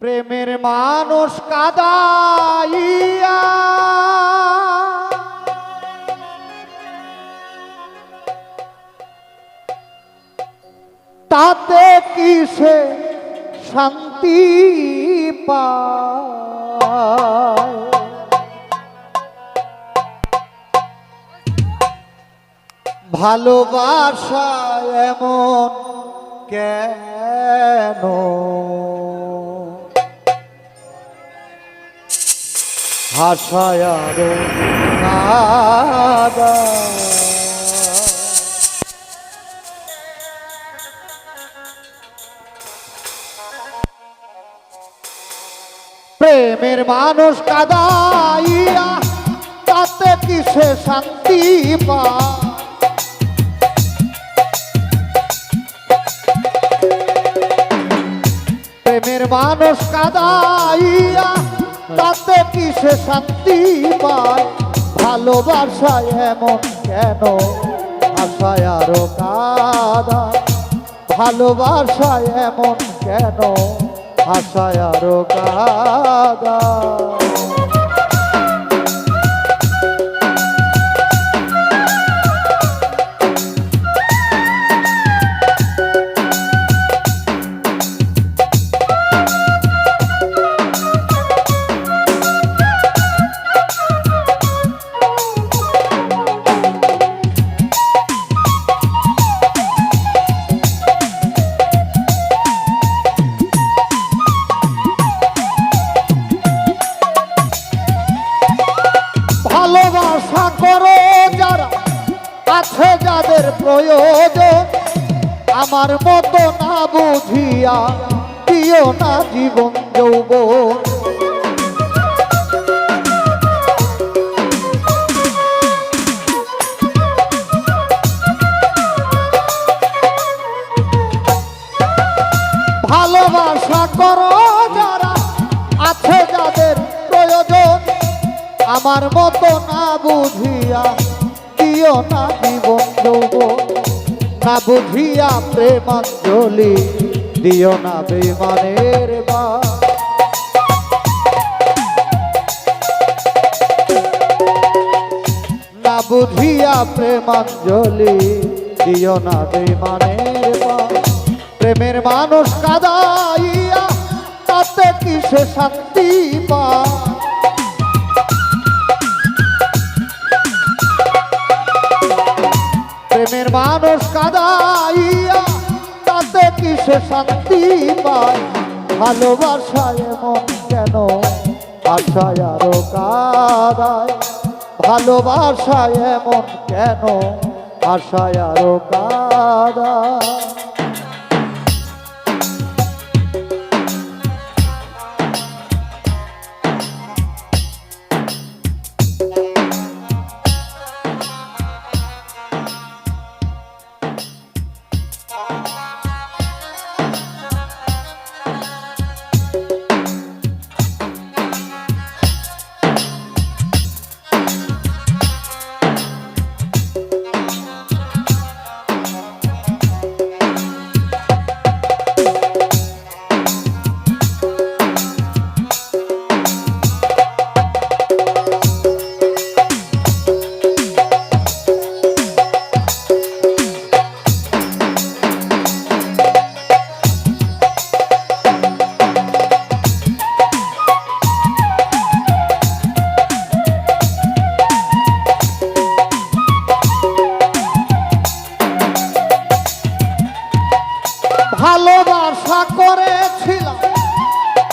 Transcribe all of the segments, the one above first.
প্রেমের মানুষ কাদাইয়া। তাতে কিসে শান্তি পায়? ভালোবাসা এমন কেন? কাদা প্রেমের মানুষ কাদাইয়া তাতে কিসে শান্তি পায় প্রেমের মানুষ কাদাইয়া তাতে কি সে শান্তি পায়? ভালোবাসায় এমন কেন? আশায় আরও কাদা। ভালোবাসায় এমন কেন? আশায় আরও কাদা। ভালোবাসা করো যারা আছে যাদের প্রয়োজন আমার মতো না বুঝিয়া দিও না জীবন যৌবন। আমার মতো না বুঝিয়া দিও না জীবন যৌবন না বুঝিয়া প্রেমাঞ্জলি দিও না বেমানের বা। না বুঝিয়া প্রেমাঞ্জলি দিও না বেমানের বা। প্রেমের মানুষ কাদাইয়া, তাতে কিসে শান্তি পায়? প্রেমের মানুষ কাদাইয়া, তাতে কিসে শান্তি পায় ভালোবাসায় মন কেন? আশায় আরও কাদায়। ভালোবাসায় মন কেন? আশায় আরও কাদায়।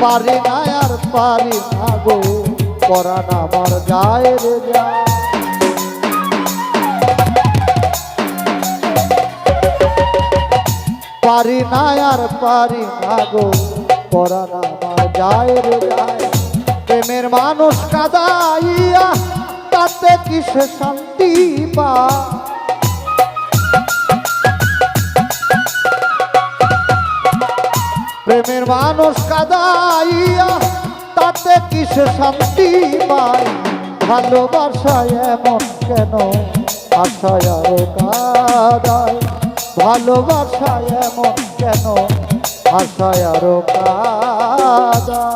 পারি না আর পারি না গো পরাণ আমার যায় রে যায় পারি না আর পারি না গো পরাণ আমার যায় রে যায় প্রেমের মানুষ কাদাইয়া, তাতে কিসে শান্তি পা প্রেমের মানুষ কাদাইয়া, তাতে কিসে শান্তি পায়? ভালোবাসায় এমন কেন? আশায় কাদাই ভালোবাসায় এমন কেন? আশায় কাদাই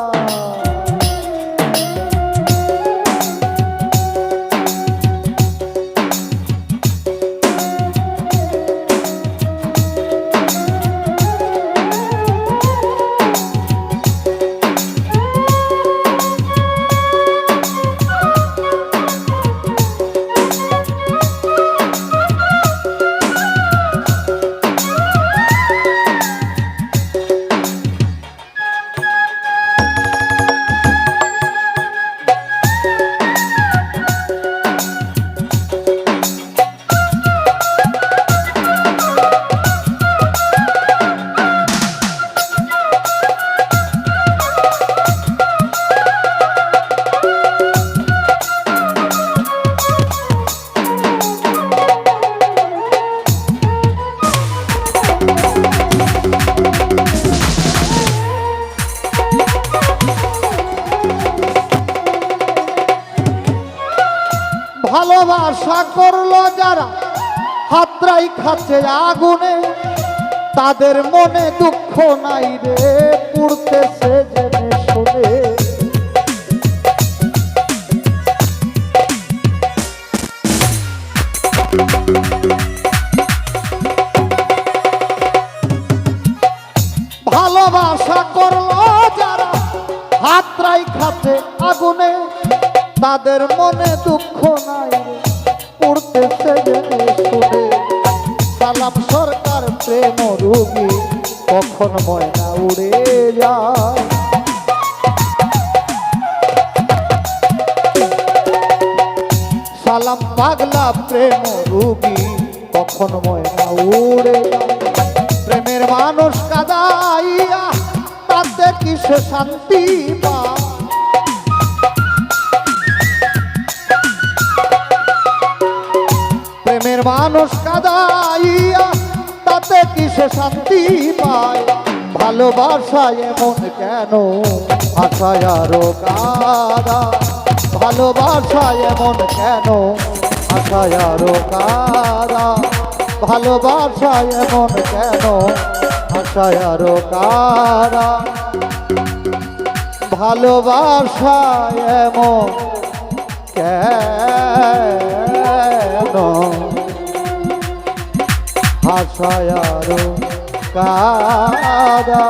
ভালোবাসা করল যারা, হাতরাই খাচ্ছে আগুনে, তাদের মনে দুঃখ নাই রে শুনে। ভালোবাসা করল যারা, হাতরাই খাচ্ছে আগুনে তাদের মনে দুঃখ নাই পড়তেছে শুনে সালাম সরকার, প্রেম রুগী, কখন ময়না উড়ে যায়? সালাম পাগলা, প্রেম রুগী, কখন ময়না উড়ে প্রেমের মানুষ কাদাইয়া, তাতে কিসে শান্তি পায়? ভালোবাসায় এমন কেন? আশায় আরও কাদা। ভালোবাসায় এমন কেন? আশায় আরও কাদা। ভালোবাসায় এমন কেন? আশায় আরও কাদা। ভালোবাসায় এমন কেন? হাসায়ারো কাদা